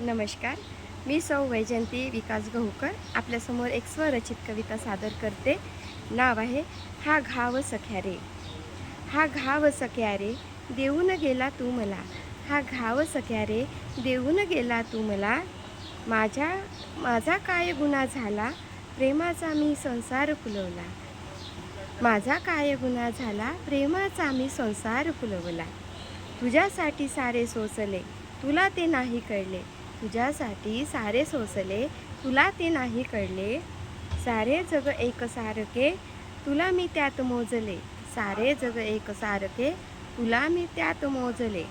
नमस्कार. मी सौ वैजयंती विकास गहुकर. आपल्यासमोर एक स्वरचित कविता सादर करते. नाव आहे हा घाव सख्या रे हा घाव सख्या रे देऊन गेला तू मला. हा घाव सख्या रे देऊन गेला तू मला. माझ्या माझा काय गुन्हा झाला? प्रेमाचा मी संसार फुलवला. माझा काय गुन्हा झाला? प्रेमाचा मी संसार फुलवला. तुझ्यासाठी सारे सोसले. तुला ते नाही कळले. तुझ्यासाठी सारे सोसले तुला ते नाही कळले. सारे जग एक सारखे तुला मी त्यात मोजले. सारे जग एक सारखे तुला मी त्यात मोजले.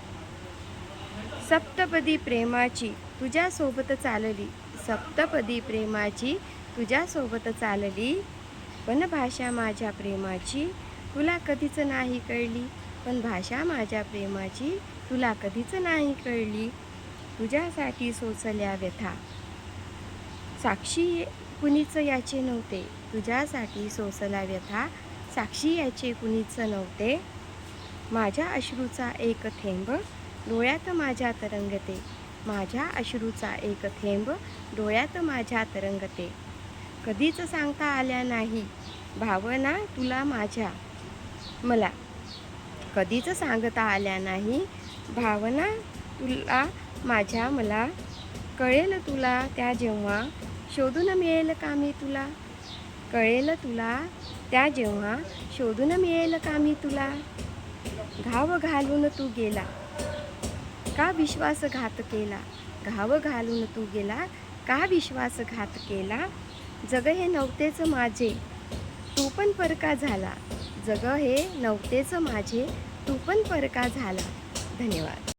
सप्तपदी प्रेमाची तुझ्यासोबत चालली. सप्तपदी प्रेमाची तुझ्यासोबत चालली. पण भाषा माझ्या प्रेमाची तुला कधीच नाही कळली. पण भाषा माझ्या प्रेमाची तुला कधीच नाही कळली. तुझ्यासाठी सोचल्या व्यथा. साक्षी कुणीच याचे नव्हते. तुझ्यासाठी सोसल्या व्यथा. साक्षी याचे कुणीच नव्हते. माझ्या अश्रूचा एक थेंब डोळ्यात माझ्या तरंगते. माझ्या अश्रूचा एक थेंब डोळ्यात माझ्या तरंगते. कधीच सांगता आल्या नाही. भावना तुला माझ्या. मला. कधीच सांगता आल्या नाही. भावना तुला माझ्या मला कळेल तुला त्या जेव्हा शोधून मिळेल का मी तुला? कळेल तुला त्या जेव्हा शोधून मिळेल का मी तुला? घाव घालून तू गेला. का विश्वासघात केला? घाव घालून तू गेला? का विश्वासघात केला? जग हे नव्हतेच माझे तू पण परका झाला. जग हे नव्हतेच माझे तू पण परका झाला. धन्यवाद.